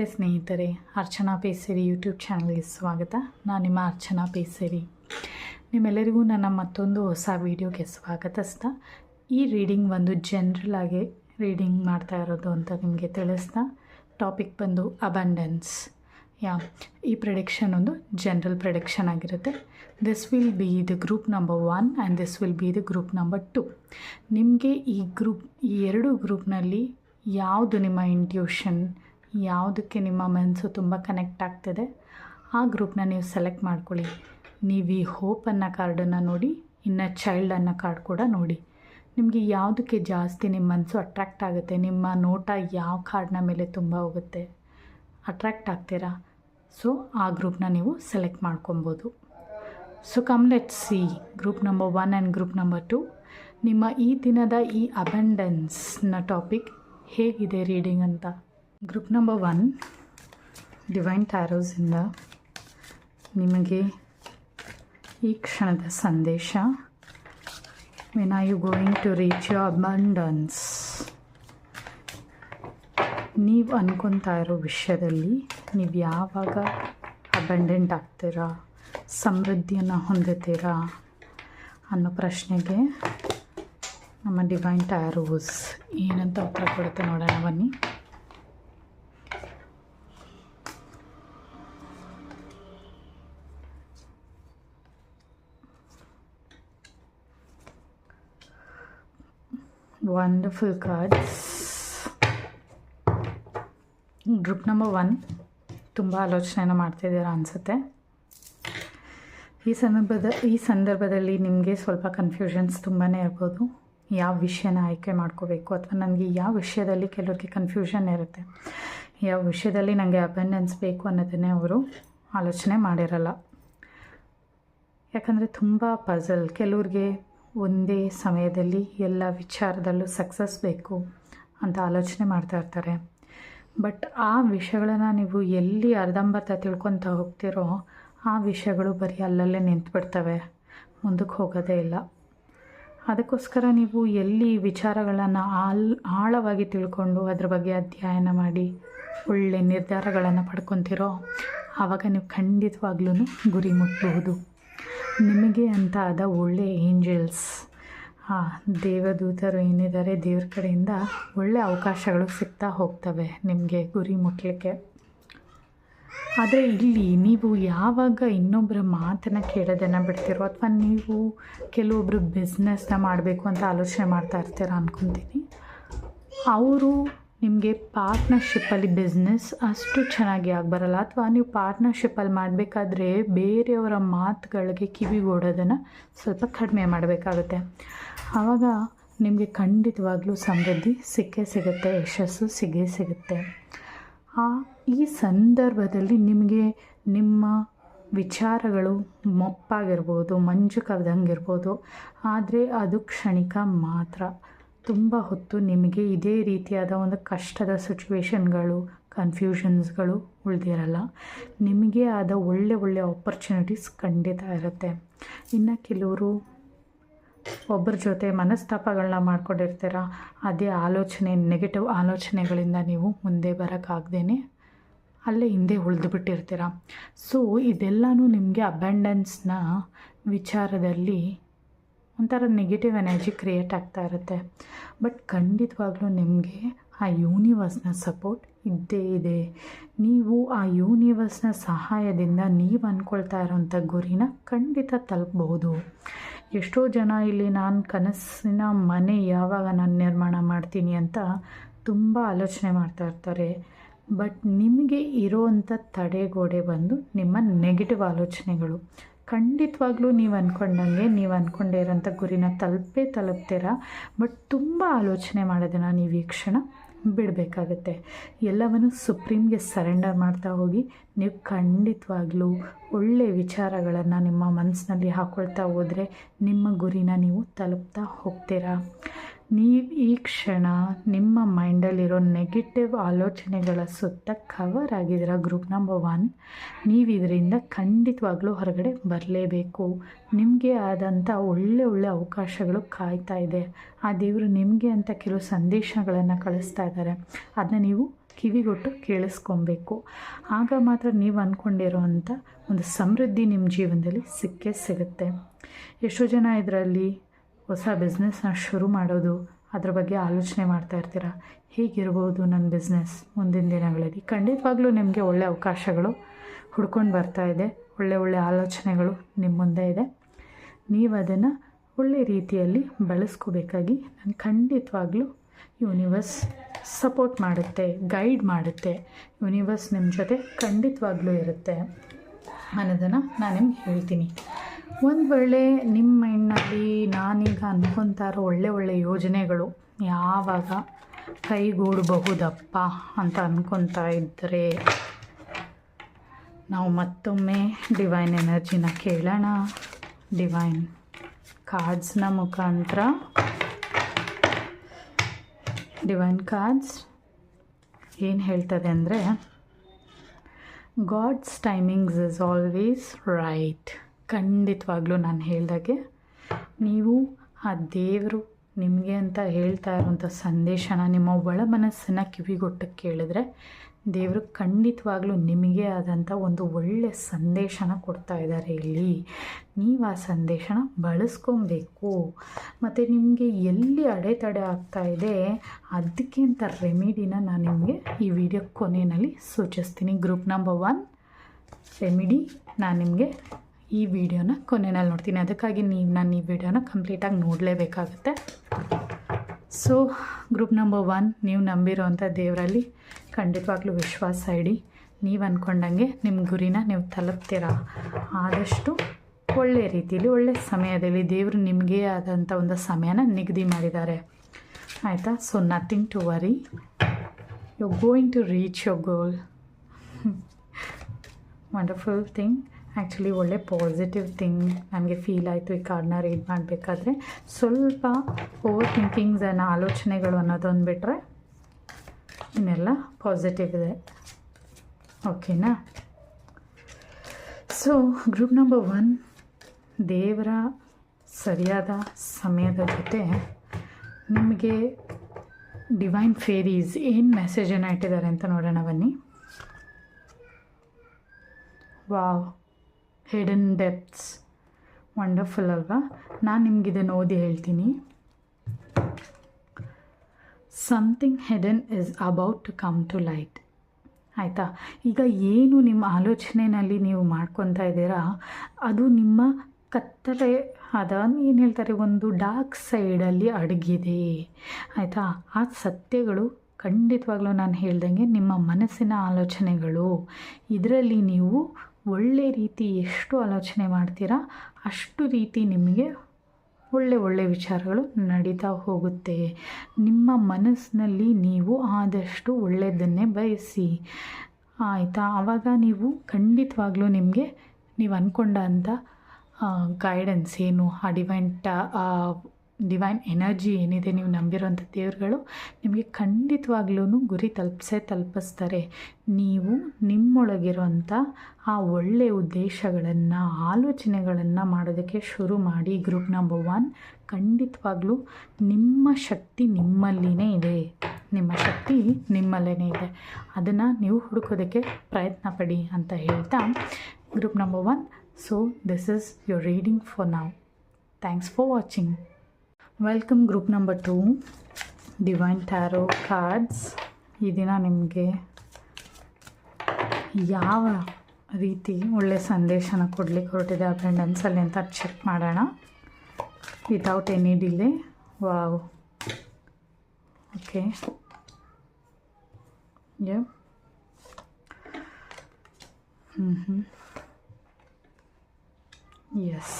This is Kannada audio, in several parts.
ನಮಸ್ತೆ ಸ್ನೇಹಿತರೆ, ಅರ್ಚನಾ ಪೇಸೇರಿ ಯೂಟ್ಯೂಬ್ ಚಾನಲ್ಗೆ ಸ್ವಾಗತ. ನಾನು ನಿಮ್ಮ ಅರ್ಚನಾ ಪೇಸೇರಿ. ನಿಮ್ಮೆಲ್ಲರಿಗೂ ನನ್ನ ಮತ್ತೊಂದು ಹೊಸ ವೀಡಿಯೋಗೆ ಸ್ವಾಗತಿಸ್ತಾ ಈ ರೀಡಿಂಗ್ ಒಂದು ಜನರಲ್ ಆಗಿ ರೀಡಿಂಗ್ ಮಾಡ್ತಾ ಇರೋದು ಅಂತ ನಿಮಗೆ ತಿಳಿಸ್ತಾ. ಟಾಪಿಕ್ ಬಂದು ಅಬಂಡೆನ್ಸ್ ಯಾ, ಈ ಪ್ರೆಡಿಕ್ಷನ್ ಒಂದು ಜನರಲ್ ಪ್ರೆಡಿಕ್ಷನ್ ಆಗಿರುತ್ತೆ. This will be the group number one and this will be the group number two ನಿಮಗೆ ಈ ಗ್ರೂಪ್ ಈ ಎರಡು ಗ್ರೂಪ್ನಲ್ಲಿ ಯಾವುದು ನಿಮ್ಮ ಇಂಟ್ಯೂಷನ್ ಯಾವುದಕ್ಕೆ ನಿಮ್ಮ ಮನಸ್ಸು ತುಂಬ ಕನೆಕ್ಟ್ ಆಗ್ತಿದೆ, ಆ ಗ್ರೂಪ್ನ ನೀವು ಸೆಲೆಕ್ಟ್ ಮಾಡ್ಕೊಳ್ಳಿ. ನೀವು ಈ ಹೋಪ್ ಅನ್ನೋ ಕಾರ್ಡನ್ನು ನೋಡಿ ಇನ್ನು ಚೈಲ್ಡ್ ಅನ್ನೋ ಕಾರ್ಡ್ ಕೂಡ ನೋಡಿ. ನಿಮಗೆ ಯಾವುದಕ್ಕೆ ಜಾಸ್ತಿ ನಿಮ್ಮ ಮನಸ್ಸು ಅಟ್ರ್ಯಾಕ್ಟ್ ಆಗುತ್ತೆ, ನಿಮ್ಮ ನೋಟ ಯಾವ ಕಾರ್ಡ್ನ ಮೇಲೆ ತುಂಬ ಹೋಗುತ್ತೆ ಅಟ್ರ್ಯಾಕ್ಟ್ ಆಗ್ತೀರಾ? ಸೊ ಆ ಗ್ರೂಪ್ನ ನೀವು ಸೆಲೆಕ್ಟ್ ಮಾಡ್ಕೊಬೋದು. So come let see group number one and group number two ನಿಮ್ಮ ಈ ದಿನದ ಈ ಅಬೆಂಡೆನ್ಸ್ನ ಟಾಪಿಕ್ ಹೇಗಿದೆ ರೀಡಿಂಗ್ ಅಂತ. ಗ್ರೂಪ್ ನಂಬರ್ ಒನ್ ಡಿವೈನ್ ಟ್ಯಾರೋಸಿಂದ ನಿಮಗೆ ಈ ಕ್ಷಣದ ಸಂದೇಶ when are you going to reach you abundance ನೀವು ಅನ್ಕೊತಾ ಇರೋ ವಿಷಯದಲ್ಲಿ ನೀವು ಯಾವಾಗ ಅಬಂಡೆಂಟ್ ಆಗ್ತೀರಾ, ಸಮೃದ್ಧಿಯನ್ನು ಹೊಂದುತ್ತೀರಾ ಅನ್ನೋ ಪ್ರಶ್ನೆಗೆ ನಮ್ಮ ಡಿವೈನ್ ಟ್ಯಾರೋಸ್ ಏನಂತ ಉತ್ತರ ಕೊಡುತ್ತೆ ನೋಡೋಣ ಬನ್ನಿ. Wonderful cards group number one ತುಂಬ ಆಲೋಚನೆಯನ್ನು ಮಾಡ್ತಿದ್ದೀರಾ ಅನಿಸುತ್ತೆ. ಈ ಸಂದರ್ಭದ, ಈ ಸಂದರ್ಭದಲ್ಲಿ ನಿಮಗೆ ಸ್ವಲ್ಪ ಕನ್ಫ್ಯೂಷನ್ಸ್ ತುಂಬಾ ಇರ್ಬೋದು. ಯಾವ ವಿಷಯನ ಆಯ್ಕೆ ಮಾಡ್ಕೋಬೇಕು? ಅಥವಾ ನನಗೆ ಯಾವ ವಿಷಯದಲ್ಲಿ ಕೆಲವ್ರಿಗೆ ಕನ್ಫ್ಯೂಷನ್ ಇರುತ್ತೆ? ಯಾವ ವಿಷಯದಲ್ಲಿ ನನಗೆ ಅಬೆಂಡೆನ್ಸ್ ಬೇಕು ಅನ್ನೋದನ್ನೇ ಅವರು ಆಲೋಚನೆ ಮಾಡಿರಲ್ಲ. ಯಾಕಂದರೆ ತುಂಬ ಪಝಲ್ ಕೆಲವ್ರಿಗೆ ಒಂದೇ ಸಮಯದಲ್ಲಿ ಎಲ್ಲ ವಿಚಾರದಲ್ಲೂ ಸಕ್ಸಸ್ ಬೇಕು ಅಂತ ಆಲೋಚನೆ ಮಾಡ್ತಾ ಇರ್ತಾರೆ. ಬಟ್ ಆ ವಿಷಯಗಳನ್ನು ನೀವು ಎಲ್ಲಿ ಅರ್ಧಂಬರ್ಧ ತಿಳ್ಕೊತ ಹೋಗ್ತಿರೋ ಆ ವಿಷಯಗಳು ಬರೀ ಅಲ್ಲಲ್ಲೇ ನಿಂತುಬಿಡ್ತವೆ. ಮುಂದಕ್ಕೆ ಹೋಗೋದೇ ಇಲ್ಲ. ಅದಕ್ಕೋಸ್ಕರ ನೀವು ಎಲ್ಲಿ ವಿಚಾರಗಳನ್ನು ಆಲ್ ಆಳವಾಗಿ ತಿಳ್ಕೊಂಡು ಅದ್ರ ಬಗ್ಗೆ ಅಧ್ಯಯನ ಮಾಡಿ, ಒಳ್ಳೆ ನಿರ್ಧಾರಗಳನ್ನು ಪಡ್ಕೊತಿರೋ ಆವಾಗ ನೀವು ಖಂಡಿತವಾಗ್ಲೂ ಗುರಿ ಮುಟ್ಟಬಹುದು ನಿಮಗೆ ಅಂತ ಆದ ಒಳ್ಳೆ ಏಂಜಲ್ಸ್. ಹಾಂ ದೇವದೂತರು ಏನಿದ್ದಾರೆ, ದೇವ್ರ ಕಡೆಯಿಂದ ಒಳ್ಳೆ ಅವಕಾಶಗಳು ಸಿಗ್ತಾ ಹೋಗ್ತವೆ ನಿಮಗೆ ಗುರಿ ಮುಟ್ಟಲಿಕ್ಕೆ ಆದರೆ ಇಲ್ಲಿ ನೀವು ಯಾವಾಗ ಇನ್ನೊಬ್ಬರ ಮಾತನ್ನು ಕೇಳೋದನ್ನು ಬಿಡ್ತೀರೋ ಅಥವಾ ನೀವು ಕೆಲವೊಬ್ಬರು ಬಿಸ್ನೆಸ್ನ ಮಾಡಬೇಕು ಅಂತ ಆಲೋಚನೆ ಮಾಡ್ತಾ ಇರ್ತೀರ ಅಂದ್ಕೊತೀನಿ ಅವರು ನಿಮಗೆ ಪಾರ್ಟ್ನರ್ಶಿಪ್ಪಲ್ಲಿ ಬಿಸ್ನೆಸ್ ಅಷ್ಟು ಚೆನ್ನಾಗಿ ಆಗಬರಲ್ಲ ಅಥವಾ ನೀವು ಪಾರ್ಟ್ನರ್ಶಿಪ್ಪಲ್ಲಿ ಮಾಡಬೇಕಾದ್ರೆ ಬೇರೆಯವರ ಮಾತುಗಳಿಗೆ ಕಿವಿಗೊಡೋದನ್ನು ಸ್ವಲ್ಪ ಕಡಿಮೆ ಮಾಡಬೇಕಾಗುತ್ತೆ. ಆವಾಗ ನಿಮಗೆ ಖಂಡಿತವಾಗ್ಲೂ ಸಮೃದ್ಧಿ ಸಿಕ್ಕೇ ಸಿಗುತ್ತೆ, ಯಶಸ್ಸು ಸಿಗೇ ಸಿಗುತ್ತೆ. ಆ, ಈ ಸಂದರ್ಭದಲ್ಲಿ ನಿಮಗೆ ನಿಮ್ಮ ವಿಚಾರಗಳು ಮೊಪ್ಪಾಗಿರ್ಬೋದು, ಮಂಜು ಕವ್ದಂಗಿರ್ಬೋದು, ಆದರೆ ಅದು ಕ್ಷಣಿಕ ಮಾತ್ರ. ತುಂಬ ಹೊತ್ತು ನಿಮಗೆ ಇದೇ ರೀತಿಯಾದ ಒಂದು ಕಷ್ಟದ ಸಿಚುವೇಶನ್ಗಳು ಕನ್ಫ್ಯೂಷನ್ಸ್ಗಳು ಉಳಿದಿರಲ್ಲ ನಿಮಗೆ ಆದ ಒಳ್ಳೆ ಒಳ್ಳೆ ಆಪರ್ಚುನಿಟೀಸ್ ಖಂಡಿತ ಇರುತ್ತೆ. ಇನ್ನು ಕೆಲವರು ಒಬ್ಬರ ಜೊತೆ ಮನಸ್ತಾಪಗಳನ್ನ ಮಾಡ್ಕೊಂಡಿರ್ತೀರ? ಅದೇ ಆಲೋಚನೆ ನೆಗೆಟಿವ್ ಆಲೋಚನೆಗಳಿಂದ ನೀವು ಮುಂದೆ ಬರೋಕ್ಕಾಗ್ದೇ ಅಲ್ಲೇ ಹಿಂದೆ ಉಳಿದುಬಿಟ್ಟಿರ್ತೀರ? ಸೊ ಇದೆಲ್ಲನೂ ನಿಮಗೆ ಅಬ್ಯಾಂಡೆನ್ಸ್ನ ವಿಚಾರದಲ್ಲಿ ಒಂಥರ ನೆಗೆಟಿವ್ ಎನರ್ಜಿ ಕ್ರಿಯೇಟ್ ಆಗ್ತಾ ಇರುತ್ತೆ. ಬಟ್ ಖಂಡಿತವಾಗ್ಲೂ ನಿಮಗೆ ಆ ಯೂನಿವರ್ಸ್ನ ಸಪೋರ್ಟ್ ಇದ್ದೇ ಇದೆ. ನೀವು ಆ ಯೂನಿವರ್ಸ್ನ ಸಹಾಯದಿಂದ ನೀವು ಅಂದ್ಕೊಳ್ತಾ ಇರೋಂಥ ಗುರಿನ ಖಂಡಿತ ತಲುಪಬಹುದು. ಎಷ್ಟೋ ಜನ ಇಲ್ಲಿ ನಾನು ಕನಸಿನ ಮನೆ ಯಾವಾಗ ನಾನು ನಿರ್ಮಾಣ ಮಾಡ್ತೀನಿ ಅಂತ ತುಂಬ ಆಲೋಚನೆ ಮಾಡ್ತಾ ಇರ್ತಾರೆ. ಬಟ್ ನಿಮಗೆ ಇರೋವಂಥ ತಡೆಗೋಡೆ ಬಂದು ನಿಮ್ಮ ನೆಗೆಟಿವ್ ಆಲೋಚನೆಗಳು. ಖಂಡಿತವಾಗ್ಲೂ ನೀವು ಅಂದ್ಕೊಂಡಂಗೆ ನೀವು ಅಂದ್ಕೊಂಡೇ ಇರೋಂಥ ಗುರಿನ ತಲುಪೇ ತಲುಪ್ತೀರ? ಬಟ್ ತುಂಬ ಆಲೋಚನೆ ಮಾಡೋದನ್ನು ನೀವು ಈ ಕ್ಷಣ ಬಿಡಬೇಕಾಗತ್ತೆ. ಎಲ್ಲವನ್ನು ಸುಪ್ರೀಮ್ಗೆ ಸರೆಂಡರ್ ಮಾಡ್ತಾ ಹೋಗಿ, ನೀವು ಖಂಡಿತವಾಗ್ಲೂ ಒಳ್ಳೆಯ ವಿಚಾರಗಳನ್ನು ನಿಮ್ಮ ಮನಸ್ಸಿನಲ್ಲಿ ಹಾಕ್ಕೊಳ್ತಾ ಹೋದರೆ ನಿಮ್ಮ ಗುರಿನ ನೀವು ತಲುಪ್ತಾ ಹೋಗ್ತೀರಾ? ನೀವು ಈ ಕ್ಷಣ ನಿಮ್ಮ ಮೈಂಡಲ್ಲಿರೋ ನೆಗೆಟಿವ್ ಆಲೋಚನೆಗಳ ಸುತ್ತ ಕವರ್ ಆಗಿದ್ದೀರ ಗ್ರೂಪ್ ನಂಬರ್ ಒನ್ ನೀವು ಇದರಿಂದ ಖಂಡಿತವಾಗ್ಲೂ ಹೊರಗಡೆ ಬರಲೇಬೇಕು. ನಿಮಗೆ ಆದಂಥ ಒಳ್ಳೆ ಒಳ್ಳೆ ಅವಕಾಶಗಳು ಕಾಯ್ತಾ ಇದೆ. ಆ ದೇವರು ನಿಮಗೆ ಅಂತ ಕೆಲವು ಸಂದೇಶಗಳನ್ನು ಕಳಿಸ್ತಾ ಇದ್ದಾರೆ ಅದನ್ನ ನೀವು ಕಿವಿಗೊಟ್ಟು ಕೇಳಿಸ್ಕೊಬೇಕು. ಆಗ ಮಾತ್ರ ನೀವು ಅಂದ್ಕೊಂಡಿರೋವಂಥ ಒಂದು ಸಮೃದ್ಧಿ ನಿಮ್ಮ ಜೀವನದಲ್ಲಿ ಸಿಕ್ಕೇ ಸಿಗುತ್ತೆ. ಎಷ್ಟೋ ಜನ ಇದರಲ್ಲಿ ಹೊಸ ಬಿಸ್ನೆಸ್ನ ಶುರು ಮಾಡೋದು, ಅದ್ರ ಬಗ್ಗೆ ಆಲೋಚನೆ ಮಾಡ್ತಾ ಇರ್ತೀರ. ಹೇಗಿರ್ಬೋದು ನನ್ನ ಬಿಸ್ನೆಸ್ ಮುಂದಿನ ದಿನಗಳಲ್ಲಿ? ಖಂಡಿತವಾಗ್ಲೂ ನಿಮಗೆ ಒಳ್ಳೆ ಅವಕಾಶಗಳು ಹುಡ್ಕೊಂಡು ಬರ್ತಾ ಇದೆ. ಒಳ್ಳೆ ಒಳ್ಳೆ ಆಲೋಚನೆಗಳು ನಿಮ್ಮ ಮುಂದೆ ಇದೆ. ನೀವು ಅದನ್ನು ಒಳ್ಳೆ ರೀತಿಯಲ್ಲಿ ಬಳಸ್ಕೋಬೇಕಾಗಿ ನಾನು ಖಂಡಿತವಾಗ್ಲೂ ಯೂನಿವರ್ಸ್ ಸಪೋರ್ಟ್ ಮಾಡುತ್ತೆ ಗೈಡ್ ಮಾಡುತ್ತೆ. ಯೂನಿವರ್ಸ್ ನಿಮ್ಮ ಜೊತೆ ಖಂಡಿತವಾಗ್ಲೂ ಇರುತ್ತೆ ಅನ್ನೋದನ್ನು ನಾನು ನಿಮ್ಗೆ ಹೇಳ್ತೀನಿ. ಒಂದು ವೇಳೆ ನಿಮ್ಮ ಮೈಂಡ್ನಲ್ಲಿ ನಾನೀಗ ಅನ್ಕೊತಾ ಇರೋ ಒಳ್ಳೆ ಒಳ್ಳೆ ಯೋಜನೆಗಳು ಯಾವಾಗ ಕೈಗೂಡಬಹುದಪ್ಪ ಅಂತ ಅಂದ್ಕೊತಾ ಇದ್ದರೆ ನಾವು ಮತ್ತೊಮ್ಮೆ ಡಿವೈನ್ ಎನರ್ಜಿನ ಕೇಳೋಣ. ಡಿವೈನ್ ಕಾರ್ಡ್ಸ್ನ ಮುಖಾಂತರ. ಡಿವೈನ್ ಕಾರ್ಡ್ಸ್ ಏನು ಹೇಳ್ತದೆ ಅಂದರೆ God's timings is always right ಖಂಡಿತವಾಗ್ಲೂ ನಾನು ಹೇಳ್ದಾಗೆ ನೀವು ಆ ದೇವರು ನಿಮಗೆ ಅಂತ ಹೇಳ್ತಾ ಇರುವಂಥ ಸಂದೇಶನ ನಿಮ್ಮ ಒಳ ಮನಸ್ಸನ್ನು ಕಿವಿಗೊಟ್ಟು ಕೇಳಿದ್ರೆ ದೇವರು ಖಂಡಿತವಾಗ್ಲೂ ನಿಮಗೆ ಆದಂಥ ಒಂದು ಒಳ್ಳೆಯ ಸಂದೇಶನ ಕೊಡ್ತಾ ಇದ್ದಾರೆ ಇಲ್ಲಿ. ನೀವು ಆ ಸಂದೇಶನ ಬಳಸ್ಕೊಬೇಕು. ಮತ್ತು ನಿಮಗೆ ಎಲ್ಲಿ ಅಡೆತಡೆ ಆಗ್ತಾ ಇದೆ ಅದಕ್ಕೆ ಅಂತ ರೆಮಿಡಿನ ನಾನು ನಿಮಗೆ ಈ ವಿಡಿಯೋ ಕೊನೆಯಲ್ಲಿ ಸೂಚಿಸ್ತೀನಿ. ಗ್ರೂಪ್ ನಂಬರ್ ಒನ್ ರೆಮಿಡಿ ನಾನು ನಿಮಗೆ ಈ ವಿಡಿಯೋನ ಕೊನೆಯಲ್ಲಿ ನೋಡ್ತೀನಿ. ಅದಕ್ಕಾಗಿ ನೀವು ನಾನು ಈ ವಿಡಿಯೋನ ಕಂಪ್ಲೀಟಾಗಿ ನೋಡಲೇಬೇಕಾಗುತ್ತೆ. ಸೊ ಗ್ರೂಪ್ ನಂಬರ್ ಒನ್ ನೀವು ನಂಬಿರೋವಂಥ ದೇವರಲ್ಲಿ ಖಂಡಿತವಾಗ್ಲೂ ವಿಶ್ವಾಸ ಇಡಿ. ನೀವು ಅಂದ್ಕೊಂಡಂಗೆ ನಿಮ್ಮ ಗುರಿನ ನೀವು ತಲುಪ್ತೀರಾ? ಆದಷ್ಟು ಒಳ್ಳೆಯ ರೀತಿಯಲ್ಲಿ ಒಳ್ಳೆಯ ಸಮಯದಲ್ಲಿ ದೇವರು ನಿಮಗೆ ಆದಂಥ ಒಂದು ಸಮಯನ ನಿಗದಿ ಮಾಡಿದ್ದಾರೆ. ಆಯಿತಾ? So nothing to worry you going to reach your goal wonderful thing actually ಒಳ್ಳೆ ಪಾಸಿಟಿವ್ ಥಿಂಗ್ ನನಗೆ ಫೀಲ್ ಆಯಿತು ಈ ಕಾರ್ಡ್ನ ರೀಡ್ ಮಾಡಬೇಕಾದ್ರೆ. ಸ್ವಲ್ಪ ಓವರ್ ಥಿಂಕಿಂಗ್ಸನ್ನು ಆಲೋಚನೆಗಳು ಅನ್ನೋದೊಂದು ಬಿಟ್ಟರೆ ಇನ್ನೆಲ್ಲ ಪಾಸಿಟಿವ್ ಇದೆ. ಓಕೆನಾ ಸೊ ಗ್ರೂಪ್ ನಂಬರ್ ಒನ್ ದೇವರ ಸರಿಯಾದ ಸಮಯದ ಜೊತೆ ನಿಮಗೆ ಡಿವೈನ್ ಫೇರೀಸ್ ಏನು ಮೆಸೇಜನ್ನು ಇಟ್ಟಿದ್ದಾರೆ ಅಂತ ನೋಡೋಣ ಬನ್ನಿ. ವಾವ್ ಹಿಡನ್ ಡೆಪ್ತ್ಸ್ ವಂಡರ್ಫುಲ್ ಅಲ್ವಾ? ನಾನು ನಿಮಗಿದನ್ನು ಓದಿ ಹೇಳ್ತೀನಿ. Something hidden is about to come to light ಆಯಿತಾ? ಈಗ ಏನು ನಿಮ್ಮ ಆಲೋಚನೆಯಲ್ಲಿ ನೀವು ಮಾಡ್ಕೊತಾ ಇದ್ದೀರಾ? ಅದು ನಿಮ್ಮ ಕತ್ತಲೆ, ಅದ ಏನು ಹೇಳ್ತಾರೆ? ಒಂದು ಡಾರ್ಕ್ ಸೈಡಲ್ಲಿ ಅಡಗಿದೆ. ಆಯಿತಾ? ಆ ಸತ್ಯಗಳು ಖಂಡಿತವಾಗ್ಲೂ ನಾನು ಹೇಳ್ದಂಗೆ ನಿಮ್ಮ ಮನಸ್ಸಿನ ಆಲೋಚನೆಗಳು. ಇದರಲ್ಲಿ ನೀವು ಒಳ್ಳೆ ರೀತಿ ಎಷ್ಟು ಆಲೋಚನೆ ಮಾಡ್ತೀರಾ, ಅಷ್ಟು ರೀತಿ ನಿಮಗೆ ಒಳ್ಳೆ ಒಳ್ಳೆ ವಿಚಾರಗಳು ನಡೀತಾ ಹೋಗುತ್ತೆ. ನಿಮ್ಮ ಮನಸ್ಸಿನಲ್ಲಿ ನೀವು ಆದಷ್ಟು ಒಳ್ಳೆಯದನ್ನೇ ಬಯಸಿ. ಆಯಿತಾ? ಆವಾಗ ನೀವು ಖಂಡಿತವಾಗ್ಲೂ ನಿಮಗೆ, ನೀವು ಅಂದ್ಕೊಂಡಂಥ ಗೈಡೆನ್ಸ್ ಏನು, ಆ ಡಿವೈನ್ ಡಿವೈನ್ ಎನರ್ಜಿ ಏನಿದೆ ನೀವು ನಂಬಿರೋಂಥ ದೇವರುಗಳು, ನಿಮಗೆ ಖಂಡಿತವಾಗ್ಲೂ ಗುರಿ ತಲುಪಿಸೇ ತಲುಪಿಸ್ತಾರೆ. ನೀವು ನಿಮ್ಮೊಳಗಿರೋಂಥ ಆ ಒಳ್ಳೆಯ ಉದ್ದೇಶಗಳನ್ನು, ಆಲೋಚನೆಗಳನ್ನು ಮಾಡೋದಕ್ಕೆ ಶುರು ಮಾಡಿ ಗ್ರೂಪ್ ನಂಬರ್ ಒನ್ ಖಂಡಿತವಾಗ್ಲೂ ನಿಮ್ಮ ಶಕ್ತಿ ನಿಮ್ಮಲ್ಲಿನೇ ಇದೆ. ನಿಮ್ಮ ಶಕ್ತಿ ನಿಮ್ಮಲ್ಲೇ ಇದೆ. ಅದನ್ನು ನೀವು ಹುಡುಕೋದಕ್ಕೆ ಪ್ರಯತ್ನ ಪಡಿ ಅಂತ ಹೇಳ್ತಾ group number one so this is your reading for ನಾವು thanks for watching welcome group number two divine tarot cards ಈ ದಿನ ನಿಮಗೆ ಯಾವ ರೀತಿ ಒಳ್ಳೆ ಸಂದೇಶನ ಕೊಡಲಿಕ್ಕೆ ಹೊರಟಿದೆ ಅಬೆಂಡೆನ್ಸಲ್ಲಿ ಅಂತ ಚೆಕ್ ಮಾಡೋಣ. Without any delay wow okay yeah hmm hmm yes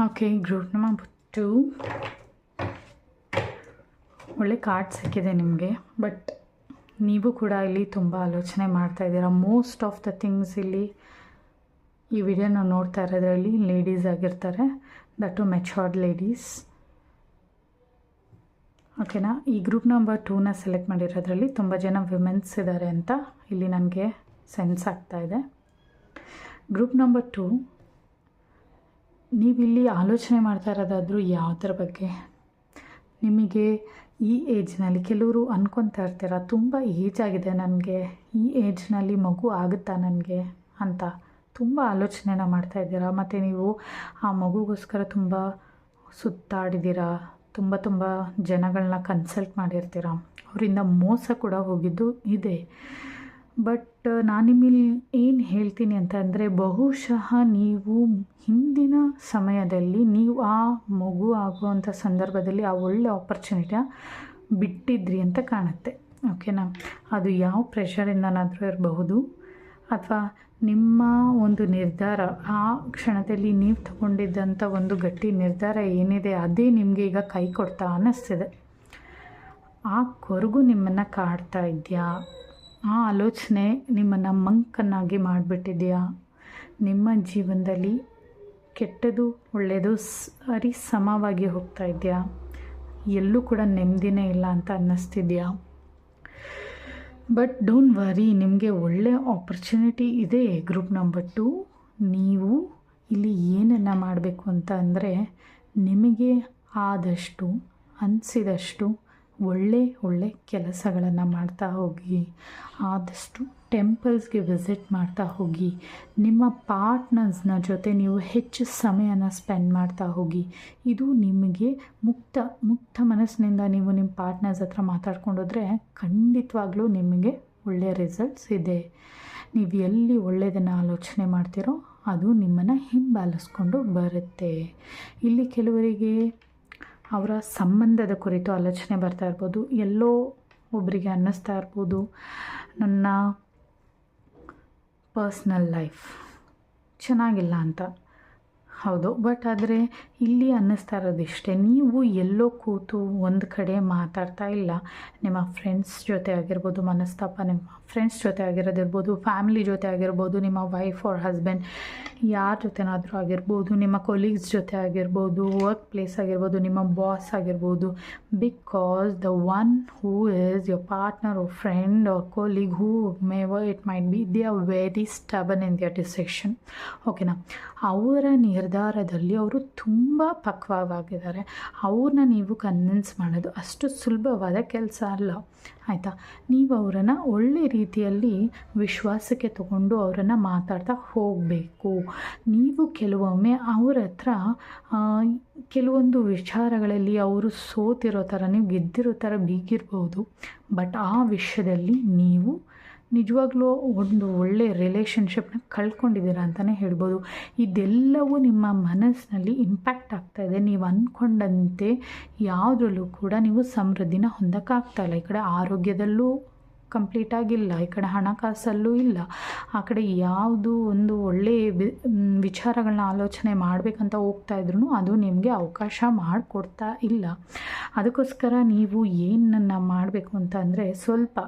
okay group number two ಒಳ್ಳೆ ಕಾರ್ಡ್ ಸಿಕ್ಕಿದೆ ನಿಮಗೆ ಬಟ್ ನೀವು ಕೂಡ ಇಲ್ಲಿ ತುಂಬ ಆಲೋಚನೆ ಮಾಡ್ತಾ ಇದ್ದೀರಾ. ಮೋಸ್ಟ್ ಆಫ್ ದ ಥಿಂಗ್ಸ್ ಇಲ್ಲಿ ಈ ವಿಡಿಯೋನ ನೋಡ್ತಾ ಇರೋದ್ರಲ್ಲಿ ಲೇಡೀಸ್ ಆಗಿರ್ತಾರೆ. ದಟ್ ಟು ಮೆಚೋರ್ಡ್ ಲೇಡೀಸ್ ಓಕೆನಾ ಈ ಗ್ರೂಪ್ ನಂಬರ್ ಟೂನ ಸೆಲೆಕ್ಟ್ ಮಾಡಿರೋದ್ರಲ್ಲಿ ತುಂಬ ಜನ ವಿಮೆನ್ಸ್ ಇದ್ದಾರೆ ಅಂತ ಇಲ್ಲಿ ನನಗೆ ಸೆನ್ಸ್ ಆಗ್ತಾ ಇದೆ. ಗ್ರೂಪ್ ನಂಬರ್ ಟೂ ನೀವಿಲ್ಲಿ ಆಲೋಚನೆ ಮಾಡ್ತಾ ಇರೋದಾದರೂ ಯಾವುದ್ರ ಬಗ್ಗೆ? ನಿಮಗೆ ಈ ಏಜ್ನಲ್ಲಿ ಕೆಲವರು ಅಂದ್ಕೊತಾ ಇರ್ತೀರ, ತುಂಬ ಏಜ್ ಆಗಿದೆ ನನಗೆ ಈ ಏಜ್ನಲ್ಲಿ ಮಗು ಆಗುತ್ತಾ ನನಗೆ ಅಂತ? ತುಂಬ ಆಲೋಚನೆನ ಮಾಡ್ತಾ ಇದ್ದೀರಾ? ಮತ್ತು ನೀವು ಆ ಮಗುಗೋಸ್ಕರ ತುಂಬ ಸುತ್ತಾಡಿದ್ದೀರಾ ತುಂಬ ತುಂಬ ಜನಗಳನ್ನ ಕನ್ಸಲ್ಟ್ ಮಾಡಿರ್ತೀರ? ಅವರಿಂದ ಮೋಸ ಕೂಡ ಹೋಗಿದ್ದು ಇದೆ. ಬಟ್ ನಾನು ನಿಮ್ಮಲ್ಲಿ ಏನು ಹೇಳ್ತೀನಿ ಅಂತಂದರೆ ಬಹುಶಃ ನೀವು ಹಿಂದಿನ ಸಮಯದಲ್ಲಿ ನೀವು ಆ ಮಗು ಆಗುವಂಥ ಸಂದರ್ಭದಲ್ಲಿ ಆ ಒಳ್ಳೆ ಆಪರ್ಚುನಿಟಿಯ ಬಿಟ್ಟಿದ್ರಿ ಅಂತ ಕಾಣುತ್ತೆ. ಓಕೆನಾ ಅದು ಯಾವ ಪ್ರೆಷರಿಂದನಾದರೂ ಇರಬಹುದು. ಅಥವಾ ನಿಮ್ಮ ಒಂದು ನಿರ್ಧಾರ, ಆ ಕ್ಷಣದಲ್ಲಿ ನೀವು ತಗೊಂಡಿದ್ದಂಥ ಒಂದು ಗಟ್ಟಿ ನಿರ್ಧಾರ ಏನಿದೆ, ಅದೇ ನಿಮಗೆ ಈಗ ಕೈ ಕೊಡ್ತಾ ಅನ್ನಿಸ್ತಿದೆ. ಆ ಕೊರಗು ನಿಮ್ಮನ್ನು ಕಾಡ್ತಾ ಇದೆಯಾ? ಆ ಆಲೋಚನೆ ನಿಮ್ಮನ್ನು ಮಂಕನ್ನಾಗಿ ಮಾಡಿಬಿಟ್ಟಿದೆಯಾ? ನಿಮ್ಮ ಜೀವನದಲ್ಲಿ ಕೆಟ್ಟದು ಒಳ್ಳೆಯದು ಸರಿ ಸಮವಾಗಿ ಹೋಗ್ತಾ ಇದೆಯಾ? ಎಲ್ಲೂ ಕೂಡ ನೆಮ್ಮದಿನೇ ಇಲ್ಲ ಅಂತ ಅನ್ನಿಸ್ತಿದ್ಯಾ? ಬಟ್ ಡೋಂಟ್ ವರಿ, ನಿಮಗೆ ಒಳ್ಳೆಯ ಆಪರ್ಚುನಿಟಿ ಇದೆ ಗ್ರೂಪ್ ನಂಬರ್ ಟು. ನೀವು ಇಲ್ಲಿ ಏನನ್ನು ಮಾಡಬೇಕು ಅಂತ ಅಂದರೆ ನಿಮಗೆ ಆದಷ್ಟು, ಅನಿಸಿದಷ್ಟು ಒಳ್ಳೆ ಒಳ್ಳೆ ಕೆಲಸಗಳನ್ನು ಮಾಡ್ತಾ ಹೋಗಿ, ಆದಷ್ಟು ಟೆಂಪಲ್ಸ್ಗೆ ವಿಸಿಟ್ ಮಾಡ್ತಾ ಹೋಗಿ, ನಿಮ್ಮ ಪಾರ್ಟ್ನರ್ಸ್ನ ಜೊತೆ ನೀವು ಹೆಚ್ಚು ಸಮಯನ ಸ್ಪೆಂಡ್ ಮಾಡ್ತಾ ಹೋಗಿ, ಇದು ನಿಮಗೆ ಮುಕ್ತ ಮುಕ್ತ ಮನಸ್ಸಿನಿಂದ ನೀವು ನಿಮ್ಮ ಪಾರ್ಟ್ನರ್ಸ್ ಹತ್ರ ಮಾತಾಡ್ಕೊಂಡೋದ್ರೆ ಖಂಡಿತವಾಗ್ಲೂ ನಿಮಗೆ ಒಳ್ಳೆಯ ರಿಸಲ್ಟ್ಸ್ ಇದೆ. ನೀವು ಎಲ್ಲಿ ಒಳ್ಳೆಯದನ್ನು ಆಲೋಚನೆ ಮಾಡ್ತೀರೋ ಅದು ನಿಮ್ಮನ್ನು ಹಿಂಬಾಲಿಸ್ಕೊಂಡು ಬರುತ್ತೆ. ಇಲ್ಲಿ ಕೆಲವರಿಗೆ ಅವರ ಸಂಬಂಧದ ಕುರಿತು ಆಲೋಚನೆ ಬರ್ತಾ ಇರ್ಬೋದು. ಎಲ್ಲೋ ಒಬ್ಬರಿಗೆ ಅನ್ನಿಸ್ತಾ ಇರ್ಬೋದು. ನನ್ನ ಪರ್ಸ್ನಲ್ ಲೈಫ್ ಚೆನ್ನಾಗಿಲ್ಲ ಅಂತ. ಹೌದು, ಬಟ್ ಆದರೆ ಇಲ್ಲಿ ಅನ್ನಿಸ್ತಾ ಇರೋದು ಇಷ್ಟೇ. ನೀವು ಎಲ್ಲೋ ಕೂತು ಒಂದು ಕಡೆ ಮಾತಾಡ್ತಾ ಇಲ್ಲ. ನಿಮ್ಮ ಫ್ರೆಂಡ್ಸ್ ಜೊತೆ ಆಗಿರ್ಬೋದು, ಮನಸ್ತಾಪ, ನಿಮ್ಮ ಫ್ರೆಂಡ್ಸ್ ಜೊತೆ ಆಗಿರೋದಿರ್ಬೋದು ಫ್ಯಾಮಿಲಿ ಜೊತೆ ಆಗಿರ್ಬೋದು, ನಿಮ್ಮ ವೈಫ್ ಆರ್ ಹಸ್ಬೆಂಡ್ ಯಾರ ಜೊತೆನಾದರೂ ಆಗಿರ್ಬೋದು, ನಿಮ್ಮ ಕೊಲೀಗ್ಸ್ ಜೊತೆ ಆಗಿರ್ಬೋದು ವರ್ಕ್ ಪ್ಲೇಸ್ ಆಗಿರ್ಬೋದು, ನಿಮ್ಮ ಬಾಸ್ ಆಗಿರ್ಬೋದು because the one who is your partner or friend or colleague whomever it might be they are very stubborn in their decision. ಓಕೆನಾ ಅವರ ನಿರ್ಧಾರದಲ್ಲಿ ಅವರು ತುಂಬ ಪಕ್ವವಾಗಿದ್ದಾರೆ. ಅವ್ರನ್ನ ನೀವು ಕನ್ವಿನ್ಸ್ ಮಾಡೋದು ಅಷ್ಟು ಸುಲಭವಾದ ಕೆಲಸ ಅಲ್ಲ. ಆಯಿತಾ? ನೀವು ಅವರನ್ನು ಒಳ್ಳೆ ರೀತಿಯಲ್ಲಿ ವಿಶ್ವಾಸಕ್ಕೆ ತಗೊಂಡು ಅವರನ್ನು ಮಾತಾಡ್ತಾ ಹೋಗಬೇಕು. ನೀವು ಕೆಲವೊಮ್ಮೆ ಅವ್ರ ಹತ್ರ ಕೆಲವೊಂದು ವಿಚಾರಗಳಲ್ಲಿ ಅವರು ಸೋತಿರೋ ಥರ, ನೀವು ಗೆದ್ದಿರೋ ಥರ ಬೀಗಿರ್ಬೋದು. ಬಟ್ ಆ ವಿಷಯದಲ್ಲಿ ನೀವು ನಿಜವಾಗ್ಲೂ ಒಂದು ಒಳ್ಳೆಯ ರಿಲೇಷನ್ಶಿಪ್ನ ಕಳ್ಕೊಂಡಿದ್ದೀರಾ ಅಂತಲೇ ಹೇಳ್ಬೋದು. ಇದೆಲ್ಲವೂ ನಿಮ್ಮ ಮನಸ್ಸಿನಲ್ಲಿ ಇಂಪ್ಯಾಕ್ಟ್ ಆಗ್ತಾ ಇದೆ. ನೀವು ಅಂದ್ಕೊಂಡಂತೆ ಯಾವುದ್ರಲ್ಲೂ ಕೂಡ ನೀವು ಸಮೃದ್ಧಿನ ಹೊಂದಕ್ಕಾಗ್ತಾ ಇಲ್ಲ. ಈ ಕಡೆ ಆರೋಗ್ಯದಲ್ಲೂ ಕಂಪ್ಲೀಟ್ ಆಗಿಲ್ಲ ಈ ಕಡೆ ಹಣಕಾಸಲ್ಲೂ ಇಲ್ಲ. ಆ ಕಡೆ ಯಾವುದು ಒಂದು ಮ್, ವಿಚಾರಗಳನ್ನ ಆಲೋಚನೆ ಮಾಡಬೇಕಂತ ಹೋಗ್ತಾ ಇದ್ರೂ ಅದು ನಿಮಗೆ ಅವಕಾಶ ಮಾಡಿಕೊಡ್ತಾ ಇಲ್ಲ. ಅದಕ್ಕೋಸ್ಕರ ನೀವು ಏನನ್ನು ಮಾಡಬೇಕು ಅಂತ ಅಂದರೆ ಸ್ವಲ್ಪ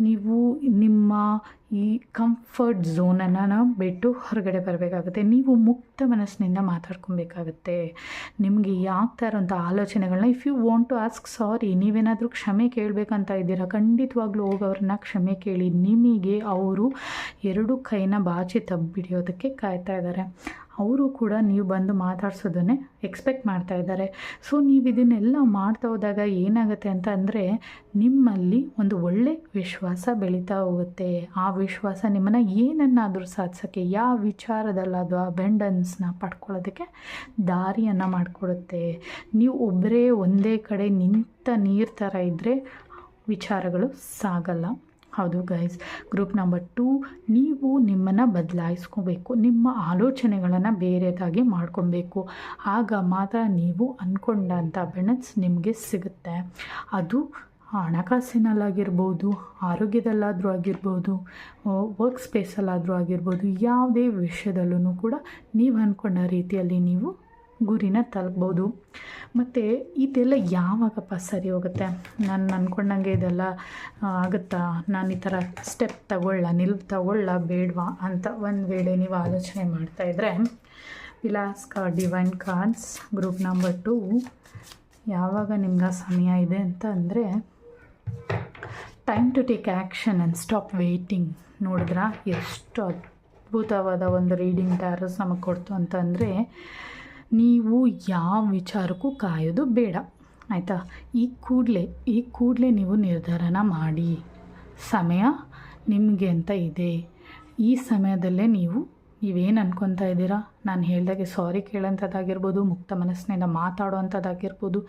ನೀವು ನಿಮ್ಮ ಈ ಕಂಫರ್ಟ್ ಝೋನನ್ನು ನಾವು ಬಿಟ್ಟು ಹೊರಗಡೆ ಬರಬೇಕಾಗುತ್ತೆ. ನೀವು ಮುಕ್ತ ಮನಸ್ಸಿನಿಂದ ಮಾತಾಡ್ಕೊಬೇಕಾಗುತ್ತೆ. ನಿಮಗೆ ಆಗ್ತಾ ಇರೋಂಥ ಆಲೋಚನೆಗಳನ್ನ if you want to ask sorry ನೀವೇನಾದರೂ ಕ್ಷಮೆ ಕೇಳಬೇಕಂತ ಇದ್ದೀರಾ? ಖಂಡಿತವಾಗ್ಲೂ ಹೋಗಿ ಅವ್ರನ್ನ ಕ್ಷಮೆ ಕೇಳಿ. ನಿಮಗೆ ಅವರು ಎರಡು ಕೈನ ಬಾಚಿ ತಬ್ಬಿಡಿಯೋದಕ್ಕೆ ಕಾಯ್ತಾ ಇದ್ದಾರೆ. ಅವರು ಕೂಡ ನೀವು ಬಂದು ಮಾತಾಡ್ಸೋದನ್ನೇ ಎಕ್ಸ್ಪೆಕ್ಟ್ ಮಾಡ್ತಾ ಇದ್ದಾರೆ. ಸೊ ನೀವು ಇದನ್ನೆಲ್ಲ ಮಾಡ್ತಾ ಹೋದಾಗ ಏನಾಗುತ್ತೆ ಅಂತ ಅಂದರೆ, ನಿಮ್ಮಲ್ಲಿ ಒಂದು ಒಳ್ಳೆ ವಿಶ್ವಾಸ ಬೆಳೀತಾ ಹೋಗುತ್ತೆ. ಆ ವಿಶ್ವಾಸ ನಿಮ್ಮನ್ನು ಏನನ್ನಾದರೂ ಸಾಧಿಸೋಕ್ಕೆ, ಯಾವ ವಿಚಾರದಲ್ಲಾದರೂ ಆ ಬೆಂಡನ್ಸ್ನ ಪಡ್ಕೊಳ್ಳೋದಕ್ಕೆ ದಾರಿಯನ್ನು ಮಾಡಿಕೊಡುತ್ತೆ. ನೀವು ಒಬ್ಬರೇ ಒಂದೇ ಕಡೆ ನಿಂತ ನೀರು ಥರ ಇದ್ದರೆ ವಿಚಾರಗಳು ಸಾಗಲ್ಲ. ಹೌದು ಗೈಸ್ ಗ್ರೂಪ್ ನಂಬರ್ ಟೂ ನೀವು ನಿಮ್ಮನ್ನು ಬದಲಾಯಿಸ್ಕೋಬೇಕು. ನಿಮ್ಮ ಆಲೋಚನೆಗಳನ್ನು ಬೇರೆದಾಗಿ ಮಾಡ್ಕೊಬೇಕು. ಆಗ ಮಾತ್ರ ನೀವು ಅಂದ್ಕೊಂಡಂಥ ಬೆಣಸ್ ನಿಮಗೆ ಸಿಗುತ್ತೆ. ಅದು ಹಣಕಾಸಿನಲ್ಲಾಗಿರ್ಬೋದು, ಆರೋಗ್ಯದಲ್ಲಾದರೂ ಆಗಿರ್ಬೋದು ವರ್ಕ್ ಸ್ಪೇಸಲ್ಲಾದರೂ ಆಗಿರ್ಬೋದು, ಯಾವುದೇ ವಿಷಯದಲ್ಲೂ ಕೂಡ ನೀವು ಅಂದ್ಕೊಂಡ ರೀತಿಯಲ್ಲಿ ನೀವು ಗುರಿನ ತಲುಪ್ಬೋದು. ಮತ್ತು ಇದೆಲ್ಲ ಯಾವಾಗಪ್ಪ ಸರಿ ಹೋಗುತ್ತೆ? ನಾನು ಅಂದ್ಕೊಂಡಂಗೆ ಇದೆಲ್ಲ ಆಗುತ್ತಾ? ನಾನು ಈ ಥರ ಸ್ಟೆಪ್ ತಗೊಳ್ಳ ನಿಲ್ವು ತಗೊಳ್ಳ ಬೇಡವಾ ಅಂತ ಒಂದು ವೇಳೆ ನೀವು ಆಲೋಚನೆ ಮಾಡ್ತಾಯಿದ್ರೆ ವಿಲಾಸ್ಕ divine cards group number two, ಯಾವಾಗ ನಿಮ್ಗೆ ಸಮಯ ಇದೆ ಅಂತ ಅಂದರೆ, time to take action and stop waiting ನೋಡಿದ್ರಾ? ಎಷ್ಟು ಅದ್ಭುತವಾದ ಒಂದು ರೀಡಿಂಗ್ ಟ್ಯಾರಸ್ ನಮಗೆ ಕೊಡ್ತು ಅಂತಂದರೆ ನೀವು ಯಾವ ವಿಚಾರಕ್ಕೂ ಕಾಯೋದು ಬೇಡ. ಆಯಿತಾ? ಈ ಕೂಡಲೇ ಈ ಕೂಡಲೇ ನೀವು ನಿರ್ಧಾರನ ಮಾಡಿ. ಸಮಯ ನಿಮಗೆ ಅಂತ ಇದೆ. ಈ ಸಮಯದಲ್ಲೇ ನೀವು ನೀವೇನು ಅನ್ಕೊತಾ ಇದ್ದೀರಾ? ನಾನು ಹೇಳ್ದಾಗೆ ಸಾರಿ ಕೇಳೋಂಥದ್ದಾಗಿರ್ಬೋದು ಮುಕ್ತ ಮನಸ್ಸಿನಿಂದ ಮಾತಾಡೋವಂಥದ್ದಾಗಿರ್ಬೋದು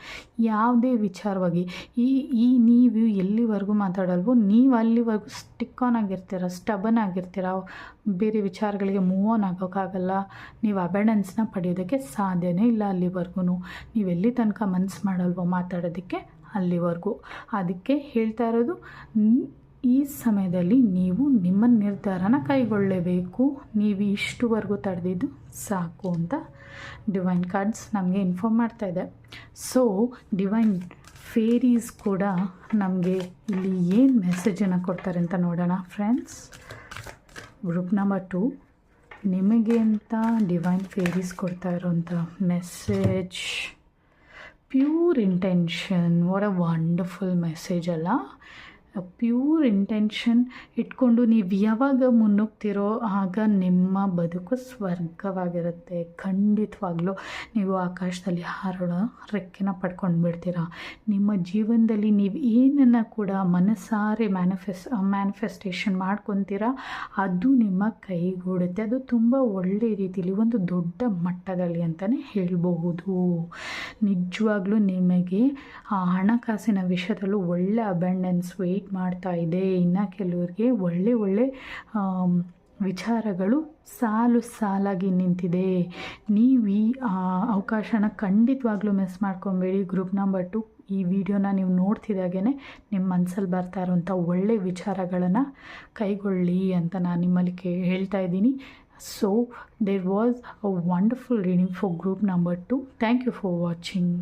ಯಾವುದೇ ವಿಚಾರವಾಗಿ. ಈ ಈ ನೀವು ಎಲ್ಲಿವರೆಗೂ ಮಾತಾಡಲ್ವೋ, ನೀವು ಅಲ್ಲಿವರೆಗೂ ಸ್ಟಿಕ್ ಆನ್ ಆಗಿರ್ತೀರ ಸ್ಟಬನ್ ಆಗಿರ್ತೀರ, ಬೇರೆ ವಿಚಾರಗಳಿಗೆ ಮೂವ್ ಆನ್ ಆಗೋಕ್ಕಾಗಲ್ಲ. ನೀವು ಅಬೆಂಡೆನ್ಸ್ನ ಪಡೆಯೋದಕ್ಕೆ ಸಾಧ್ಯನೇ ಇಲ್ಲ ಅಲ್ಲಿವರೆಗೂ ನೀವು ಎಲ್ಲಿ ತನಕ ಮನಸ್ಸು ಮಾಡಲ್ವೋ ಮಾತಾಡೋದಕ್ಕೆ ಅಲ್ಲಿವರೆಗೂ. ಅದಕ್ಕೆ ಹೇಳ್ತಾ ಇರೋದು ಈ ಸಮಯದಲ್ಲಿ ನೀವು ನಿಮ್ಮ ನಿರ್ಧಾರನ ಕೈಗೊಳ್ಳಲೇಬೇಕು ನೀವು ಇಷ್ಟುವರೆಗೂ ತಡೆದಿದ್ದು ಸಾಕು ಅಂತ ಡಿವೈನ್ ಕಾರ್ಡ್ಸ್ ನಮಗೆ ಇನ್ಫಾರ್ಮ್ ಮಾಡ್ತಾ ಇದೆ. ಸೊ ಡಿವೈನ್ ಫೇರೀಸ್ ಕೂಡ ನಮಗೆ ಇಲ್ಲಿ ಏನು ಮೆಸೇಜನ್ನು ಕೊಡ್ತಾರೆ ಅಂತ ನೋಡೋಣ ಫ್ರೆಂಡ್ಸ್ ಗ್ರೂಪ್ ನಂಬರ್ ಟು ನಿಮಗೆ ಅಂತ ಡಿವೈನ್ ಫೇರೀಸ್ ಕೊಡ್ತಾ ಇರೋಂಥ message pure intention what a wonderful message ಅಲ್ಲ. ಪ್ಯೂರ್ ಇಂಟೆನ್ಷನ್ ಇಟ್ಕೊಂಡು ನೀವು ಯಾವಾಗ ಮುನ್ನುಗ್ತಿರೋ ಆಗ ನಿಮ್ಮ ಬದುಕು ಸ್ವರ್ಗವಾಗಿರುತ್ತೆ. ಖಂಡಿತವಾಗ್ಲೂ ನೀವು ಆಕಾಶದಲ್ಲಿ ಹಾರೋಣ, ರೆಕ್ಕೆನ ಪಡ್ಕೊಂಡು ಬಿಡ್ತೀರಾ ನಿಮ್ಮ ಜೀವನದಲ್ಲಿ ನೀವು ಏನನ್ನು ಕೂಡ ಮನಸಾರೆ ಮ್ಯಾನಿಫೆಸ್ ಮ್ಯಾನಿಫೆಸ್ಟೇಷನ್ ಮಾಡ್ಕೊತೀರಾ? ಅದು ನಿಮ್ಮ ಕೈಗೂಡುತ್ತೆ. ಅದು ತುಂಬ ಒಳ್ಳೆಯ ರೀತಿಯಲ್ಲಿ ಒಂದು ದೊಡ್ಡ ಮಟ್ಟದಲ್ಲಿ ಅಂತಲೇ ಹೇಳ್ಬಹುದು. ನಿಜವಾಗ್ಲೂ ನಿಮಗೆ ಹಣಕಾಸಿನ ವಿಷಯದಲ್ಲೂ ಒಳ್ಳೆ ಅಬೆಂಡೆನ್ಸ್ ವೆಯ್ಟ್ ಮಾಡ್ತಾ ಇದೆ. ಇನ್ನು ಕೆಲವ್ರಿಗೆ ಒಳ್ಳೆ ಒಳ್ಳೆ ವಿಚಾರಗಳು ಸಾಲು ಸಾಲಾಗಿ ನಿಂತಿದೆ. ನೀವು ಈ ಅವಕಾಶನ ಖಂಡಿತವಾಗ್ಲೂ ಮಿಸ್ ಮಾಡ್ಕೊಬೇಡಿ. ಗ್ರೂಪ್ ನಂಬರ್ ಟು ಈ ವಿಡಿಯೋನ ನೀವು ನೋಡ್ತಿದ್ದಾಗೇ ನಿಮ್ಮ ಮನಸ್ಸಲ್ಲಿ ಬರ್ತಾ ಇರೋಂಥ ಒಳ್ಳೆ ವಿಚಾರಗಳನ್ನು ಕೈಗೊಳ್ಳಿ ಅಂತ ನಾನು ನಿಮ್ಮಲ್ಲಿ ಕೇ, ಹೇಳ್ತಾ ಇದ್ದೀನಿ. So there was a wonderful reading for group number two thank you for watching